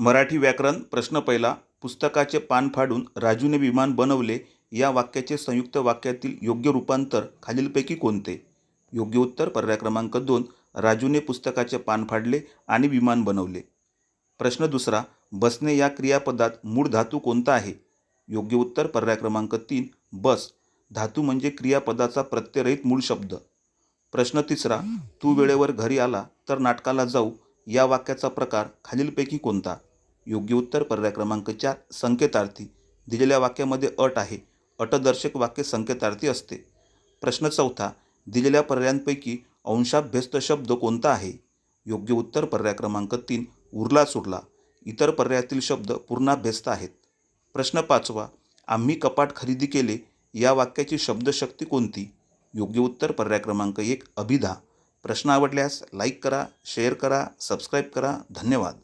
मराठी व्याकरण प्रश्न पहिला पुस्तकाचे पान फाडून राजूने विमान बनवले या वाक्याचे संयुक्त वाक्यातील योग्य रूपांतर खालीलपैकी कोणते? योग्य उत्तर पर्याय क्रमांक दोन राजूने पुस्तकाचे पान फाडले आणि विमान बनवले. प्रश्न दुसरा बसणे या क्रियापदात मूळ धातू कोणता आहे? योग्य उत्तर पर्याय क्रमांक तीन बस. धातू म्हणजे क्रियापदाचा प्रत्ययरहित मूळ शब्द. प्रश्न तिसरा तू वेळेवर घरी आला तर नाटकाला जाऊ या वाक्याचा प्रकार खालीलपैकी कोणता? योग्य उत्तर पर्याय क्रमांक चार संकेतार्थी दिलेल्या वाक्यामध्ये अट आहे. अटदर्शक वाक्य संकेतार्थी असते. प्रश्न चौथा दिलेल्या पर्यायांपैकी अंशाभ्यस्त शब्द कोणता आहे? योग्य उत्तर पर्याय क्रमांक तीन उरला सुरला इतर पर्यायातील शब्द पूर्णाभ्यस्त आहेत. प्रश्न पाचवा आम्ही कपाट खरेदी केले या वाक्याची शब्दशक्ती कोणती? योग्य उत्तर पर्याय क्रमांक एक अभिधा. प्रश्न आवडल्यास लाईक करा शेअर करा सबस्क्राईब करा. धन्यवाद.